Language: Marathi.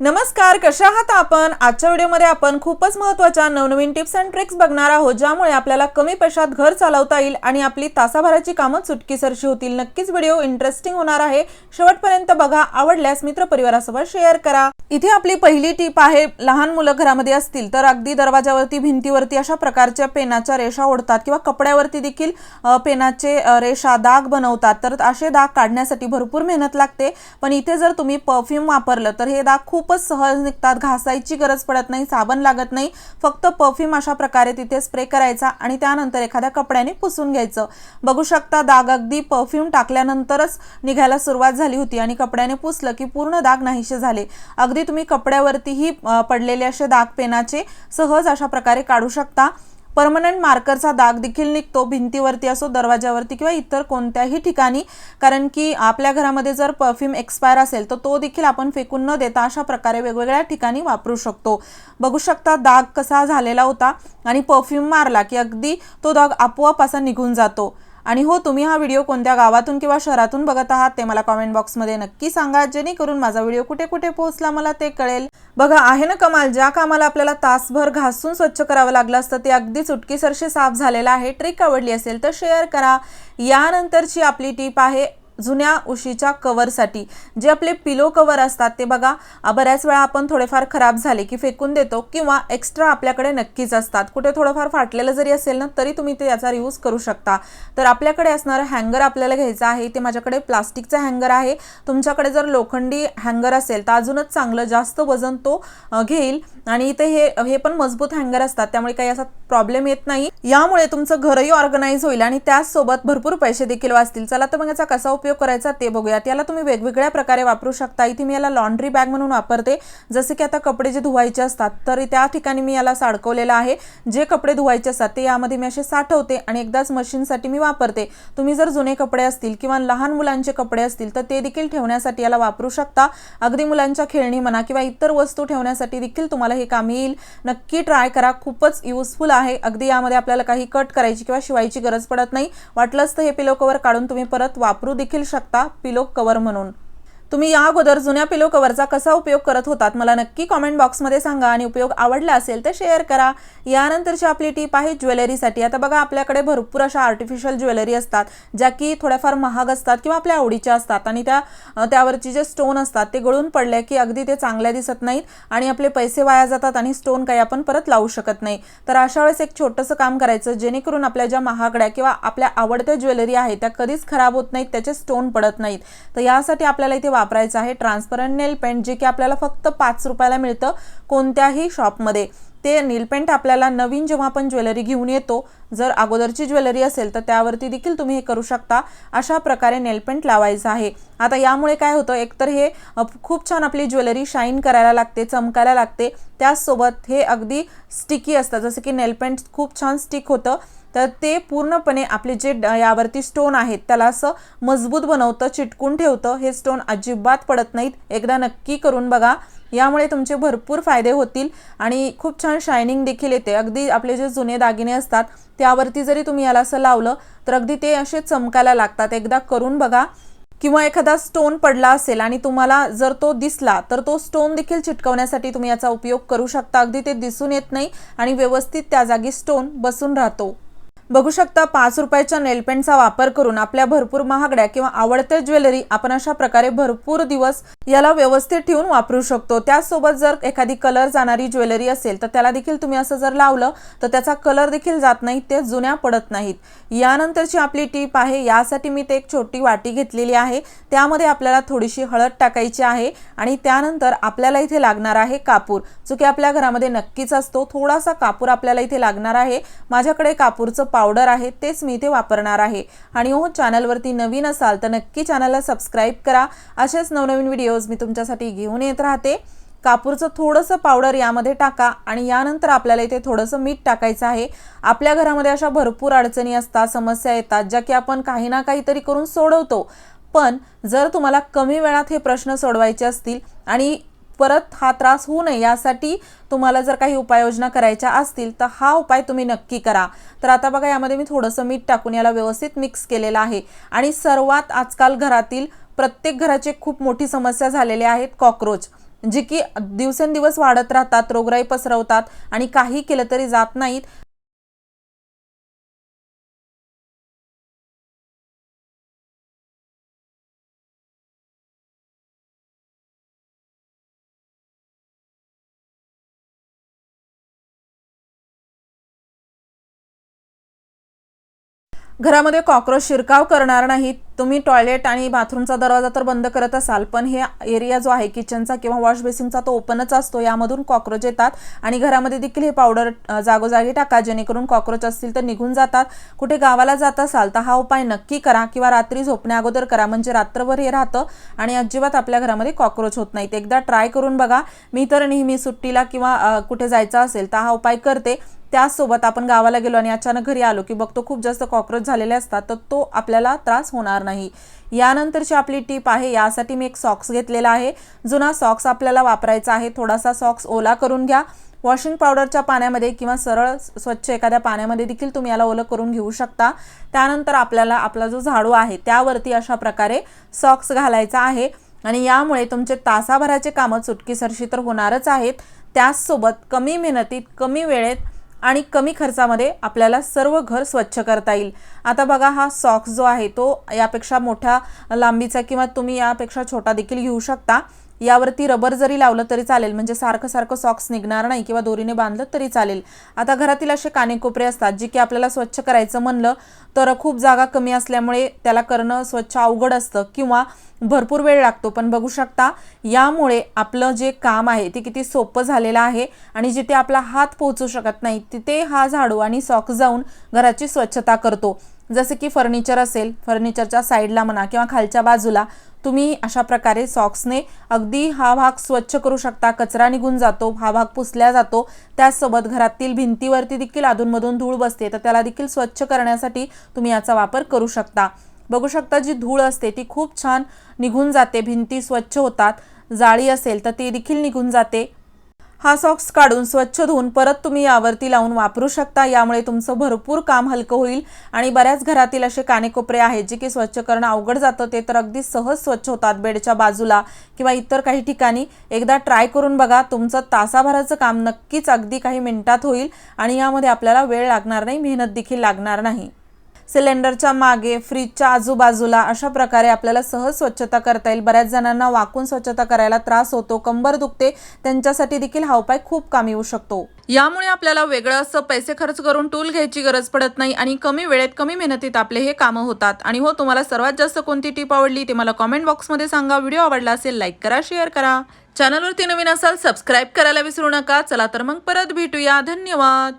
नमस्कार कशा आहात आपण? आजच्या व्हिडिओमध्ये आपण खूपच महत्त्वाच्या नवनवीन टिप्स अँड ट्रिक्स बघणार आहोत ज्यामुळे आपल्याला कमी पैशात घर चालवता येईल आणि आपली तासाभराची कामं चुटकीसरशी होतील. नक्कीच व्हिडिओ इंटरेस्टिंग होणार आहे. शेवटपर्यंत बघा आवडल्यास मित्रपरिवारासोबत शेअर करा. इथे आपली पहिली टीप आहे लहान मुलं घरामध्ये असतील तर अगदी दरवाजावरती भिंतीवरती अशा प्रकारच्या पेनाच्या रेषा ओढतात किंवा कपड्यावरती देखील पेनाचे रेषा दाग बनवतात. तर असे दाग काढण्यासाठी भरपूर मेहनत लागते. पण इथे जर तुम्ही परफ्यूम वापरलं तर हे दाग खूप खूपच सहज निघतात घासायची गरज पडत नाही साबण लागत नाही. फक्त परफ्यूम अशा प्रकारे तिथे स्प्रे करायचा आणि त्यानंतर एखाद्या कपड्याने पुसून घ्यायचं. बघू शकता दाग अगदी परफ्यूम टाकल्यानंतरच निघायला सुरुवात झाली होती आणि कपड्याने पुसलं की पूर्ण दाग नाहीसे झाले. अगदी तुम्ही कपड्यावरतीही पडलेले असे दाग पेनाचे सहज अशा प्रकारे काढू शकता. परमनंट मार्करचा दाग देखील निघतो भिंतीवरती असो दरवाजावरती किंवा इतर कोणत्याही ठिकाणी. कारण की आपल्या घरामध्ये जर परफ्यूम एक्सपायर असेल तर तो देखील आपण फेकून न देता अशा प्रकारे वेगवेगळ्या ठिकाणी वापरू शकतो. बघू शकता दाग कसा झालेला होता आणि परफ्यूम मारला की अगदी तो दाग आपोआप असा निघून जातो. आणि हो तुम्ही हा व्हिडिओ कोणत्या गावातून किंवा शहरातून बघत आहात ते मला कॉमेंट बॉक्समध्ये नक्की सांगा. जेणेकरून माझा व्हिडिओ कुठे कुठे पोहोचला मला ते कळेल. बघा आहे ना कमाल? ज्या कामाला आपल्याला तासभर घासून स्वच्छ करावं लागलं असतं ते अगदी चुटकीसरशी साफ झालेलं आहे. ट्रिक आवडली असेल तर शेअर करा. यानंतरची आपली टीप आहे जुन्या उशीच्या कवरसाठी. जे आपले पिलो कवर असतात ते बघा. बऱ्याच वेळा आपण थोडेफार खराब झाले की फेकून देतो किंवा एक्स्ट्रा आपल्याकडे नक्कीच असतात. कुठे थोडंफार फाटलेलं जरी असेल ना तरी तुम्ही ते याचा यूज करू शकता. तर आपल्याकडे असणारं हँगर आपल्याला घ्यायचं आहे. ते माझ्याकडे प्लास्टिकचं हँगर आहे. तुमच्याकडे जर लोखंडी हँगर असेल तर अजूनच चांगलं जास्त वजन तो घेईल. आणि इथे हे हे पण मजबूत हँगर असतात. त्यामुळे काही असा प्रॉब्लेम येत नाही. यामुळे तुमचं घरही ऑर्गनाईज होईल आणि त्याचसोबत भरपूर पैसे देखील वाचतील. चला तर मग याचा कसा उपयोग करायचा ते बघूयात. याला तुम्ही वेगवेगळ्या प्रकारे वापरू शकता. इथे मी याला लॉन्ड्री बॅग म्हणून वापरते. जसे की आता कपडे जे धुवायचे असतात तर त्या ठिकाणी मी याला साडकवलेलं आहे. जे कपडे धुवायचे असतात ते यामध्ये मी असे साठवते आणि एकदाच मशीनसाठी मी वापरते. तुम्ही जर जुने कपडे असतील किंवा लहान मुलांचे कपडे असतील तर ते देखील ठेवण्यासाठी याला वापरू शकता. अगदी मुलांच्या खेळणी म्हणा किंवा इतर वस्तू ठेवण्यासाठी देखील तुम्हाला हे काम येईल. नक्की ट्राय करा. खूपच युजफुल आहे. अगदी यामध्ये आपल्याला काही कट करायची किंवा शिवायची गरज पडत नाही. वाटलंच तर हे पिलो कवर काढून तुम्ही परत वापरू देखील शकता पिलो कवर म्हणून. तुम्ही या अगोदर जुन्या पिलो कवरचा कसा उपयोग करत होतात मला नक्की कॉमेंट बॉक्समध्ये सांगा. आणि उपयोग आवडला असेल तर शेअर करा. यानंतरची आपली टीप आहे ज्वेलरीसाठी आता बघा आपल्याकडे भरपूर अशा आर्टिफिशियल ज्वेलरी असतात ज्या की थोड्याफार महाग असतात किंवा आपल्या आवडीच्या असतात. आणि त्या त्यावरची जे स्टोन असतात ते गळून पडले की अगदी ते चांगल्या दिसत नाहीत आणि आपले पैसे वाया जातात आणि स्टोन काही आपण परत लावू शकत नाही. तर अशा वेळेस एक छोटंसं काम करायचं जेणेकरून आपल्या ज्या महागड्या किंवा आपल्या आवडत्या ज्वेलरी आहेत त्या कधीच खराब होत नाहीत त्याचे स्टोन पडत नाहीत. तर यासाठी आपल्याला इथे वापरायचं आहे. ट्रान्सपरंट नेल पेंट जे की आपल्याला फक्त पाच रुपयाला मिळतं कोणत्याही शॉपमध्ये ते नीलपेंट आपल्याला नवीन जेव्हा आपण ज्वेलरी घेऊन येतो जर अगोदरची ज्वेलरी असेल तर त्यावरती देखील तुम्ही हे करू शकता. अशा प्रकारे नेलपेंट लावायचं आहे. आता यामुळे काय होतं एकतर हे खूप छान आपली ज्वेलरी शाईन करायला लागते चमकायला लागते. त्याचसोबत हे अगदी स्टिकी असतं जसं की नेलपेंट खूप छान स्टिक होतं. तर ते पूर्णपणे आपले जे ड- यावरती स्टोन आहेत त्याला असं मजबूत बनवतं चिटकून ठेवतं. हे स्टोन अजिबात पडत नाहीत. एकदा नक्की करून बघा. यामुळे तुमचे भरपूर फायदे होतील आणि खूप छान शायनिंग देखील येते. अगदी आपले जे जुने दागिने असतात त्यावरती जरी तुम्ही याला असं लावलं तर अगदी ते असे चमकायला लागतात. एकदा करून बघा. किंवा एखादा स्टोन पडला असेल आणि तुम्हाला जर तो दिसला तर तो स्टोन देखील चिटकवण्यासाठी तुम्ही याचा उपयोग करू शकता. अगदी ते दिसून येत नाही आणि व्यवस्थित त्या जागी स्टोन बसून राहतो. बघू शकता पाच रुपयाच्या नेलपेंटचा वापर करून आपल्या भरपूर महागड्या किंवा आवडत्या ज्वेलरी आपण अशा प्रकारे भरपूर दिवस याला व्यवस्थित ठेवून वापरू शकतो. त्याचसोबत जर एखादी कलर जाणारी ज्वेलरी असेल तर त्याला देखील तुम्ही असं जर लावलं तर त्याचा कलर देखील जात नाही ते जुन्या पडत नाहीत. यानंतरची आपली टीप आहे यासाठी मी ते एक छोटी वाटी घेतलेली आहे. त्यामध्ये आपल्याला थोडीशी हळद टाकायची आहे आणि त्यानंतर आपल्याला इथे लागणार आहे कापूर. जो की आपल्या घरामध्ये नक्कीच असतो. थोडासा कापूर आपल्याला इथे लागणार आहे. माझ्याकडे कापूरचं पावडर आहे तेच मी इथे वापरणार आहे. आणि हो चॅनलवरती नवीन असाल तर नक्की चॅनलला सबस्क्राईब करा. असेच नवनवीन व्हिडिओ व्हिडिओज मी तुमच्यासाठी घेऊन येत राहते. कापूरचं थोडंसं पावडर यामध्ये टाका आणि यानंतर आपल्याला इथे थोडंसं मीठ टाकायचं आहे. आपल्या घरामध्ये अशा भरपूर अडचणी असतात समस्या येतात ज्या की आपण काही ना काहीतरी करून सोडवतो. पण जर तुम्हाला कमी वेळात हे प्रश्न सोडवायचे असतील आणि परत हा त्रास होऊ नये यासाठी तुम्हाला जर काही उपाययोजना करायच्या असतील तर हा उपाय तुम्ही नक्की करा. तर आता बघा यामध्ये मी थोडंसं मीठ टाकून याला व्यवस्थित मिक्स केलेलं आहे. आणि सर्वात आजकाल घरातील प्रत्येक घराची खूप मोठी समस्या झालेली आहेत कॉक्रोच जी की दिवसेंदिवस वाढत राहतात रोगराई पसरवतात आणि काही केलं तरी जात नाहीत. घरामध्ये कॉक्रोच शिरकाव करणार नाहीत. तुम्ही टॉयलेट आणि बाथरूमचा दरवाजा तर बंद करत असाल पण हे एरिया जो आहे किचनचा किंवा वॉश बेसिनचा तो ओपनच असतो. यामधून कॉक्रोच येतात आणि घरामध्ये देखील हे पावडर जागोजागी टाका जेणेकरून कॉक्रोच असतील तर निघून जातात. कुठे गावाला जात असाल तर हा उपाय नक्की करा किंवा रात्री झोपण्या अगोदर करा. म्हणजे रात्रभर हे राहतं आणि अजिबात आपल्या घरामध्ये कॉक्रोच होत नाहीत. एकदा ट्राय करून बघा. मी तर नेहमी सुट्टीला किंवा कुठे जायचं असेल तर हा उपाय करते. त्याचसोबत आपण गावाला गेलो आणि अचानक घरी आलो की बघतो खूप जास्त कॉक्रोच झालेले असतात तर तो आपल्याला त्रास होणार नाही. यानंतरची आपली टीप आहे यासाठी मी एक सॉक्स घेतलेला आहे. जुना सॉक्स आपल्याला वापरायचा आहे. थोडासा सॉक्स ओला करून घ्या. वॉशिंग पावडरच्या पाण्यामध्ये किंवा सरळ स्वच्छ एखाद्या पाण्यामध्ये देखील तुम्ही याला ओलं करून घेऊ शकता. त्यानंतर आपल्याला आपला जो झाडू आहे त्यावरती अशा प्रकारे सॉक्स घालायचा आहे. आणि यामुळे तुमचे तासाभराचे कामं चुटकीसरशी तर होणारच आहेत. त्याचसोबत कमी मेहनतीत कमी वेळेत आणि कमी खर्चामध्ये आपल्याला सर्व घर स्वच्छ करता येईल. आता बघा हा सॉक्स जो आहे तो यापेक्षा मोठ्या लांबीचा किंवा तुम्ही यापेक्षा छोटा देखील घेऊ शकता. यावरती रबर जरी लावलं तरी चालेल. म्हणजे सारखं सारखं सॉक्स निघणार नाही किंवा दोरीने बांधलं तरी चालेल. आता घरातील असे कानेकोपरे असतात जे की आपल्याला स्वच्छ करायचं म्हणलं तर खूप जागा कमी असल्यामुळे त्याला करणं स्वच्छ अवघड असतं किंवा भरपूर वेळ लागतो. पण बघू शकता यामुळे आपलं जे काम आहे ते किती सोपं झालेलं आहे आणि जिथे आपला हात पोहोचू शकत नाही तिथे हा झाडू आणि सॉक्स जाऊन घराची स्वच्छता करतो. जसे की फर्निचर असेल फर्निचरच्या साईडला म्हणा किंवा खालच्या बाजूला तुम्ही अशा प्रकारे सॉक्सने अगदी हा भाग स्वच्छ करू शकता. कचरा निघून जातो हा भाग पुसल्या जातो. त्याचसोबत घरातील भिंतीवरती देखील अधूनमधून धूळ बसते. तर त्याला देखील स्वच्छ करण्यासाठी तुम्ही याचा वापर करू शकता. बघू शकता जी धूळ असते ती खूप छान निघून जाते. भिंती स्वच्छ होतात. जाळी असेल तर ती देखील निघून जाते. हा सॉक्स काढून स्वच्छ धुवून परत तुम्ही यावरती लावून वापरू शकता. यामुळे तुमचं भरपूर काम हलकं होईल आणि बऱ्याच घरातील असे कानेकोपरे आहेत जे की स्वच्छ करणं अवघड जातं. ते तर अगदी सहज स्वच्छ होतात बेडच्या बाजूला किंवा इतर काही ठिकाणी. एकदा ट्राय करून बघा तुमचं तासाभराचं काम नक्कीच अगदी काही मिनिटात होईल आणि यामध्ये आपल्याला वेळ लागणार नाही मेहनत देखील लागणार नाही. सिलेंडरच्या मागे फ्रीजच्या आजूबाजूला अशा प्रकारे आपल्याला सहज स्वच्छता करता येईल. बऱ्याच जणांना वाकून स्वच्छता करायला त्रास होतो कंबर दुखते त्यांच्यासाठी देखील हा उपाय खूप कामी येऊ शकतो. यामुळे आपल्याला वेगळं असं पैसे खर्च करून टूल घ्यायची गरज पडत नाही आणि कमी वेळेत कमी मेहनतीत आपले हे कामं होतात. आणि हो तुम्हाला सर्वात जास्त कोणती टीप आवडली ते मला कॉमेंट बॉक्समध्ये सांगा. व्हिडिओ आवडला असेल लाईक करा शेअर करा. चॅनलवरती नवीन असाल सबस्क्राईब करायला विसरू नका. चला तर मग परत भेटूया. धन्यवाद.